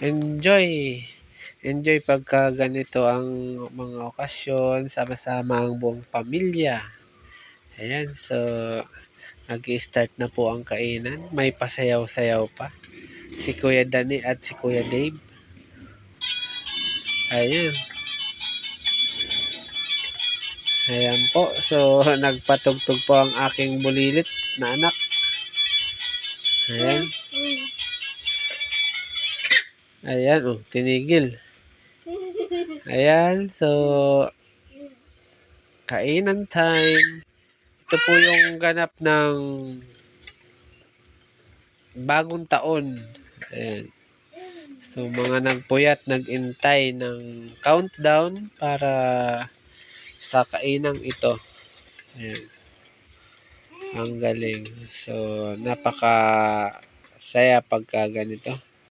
enjoy. Enjoy pagka ganito ang mga okasyon, sama-sama ang buong pamilya. Ayan, so nag-start na po ang kainan. May pasayaw-sayaw pa. Si Kuya Dani at si Kuya Dave. Ayan. Ayan po. So, nagpatugtog po ang aking bulilit na anak. Ayan. Ayan, oh, tinigil. Ayan, so, kainan time. Ito po yung ganap ng bagong taon. Ayan. So, mga nagpuyat, nag-intay ng countdown para sa kainang ito. Ayan. Ang galing. So, napaka saya pagka ganito.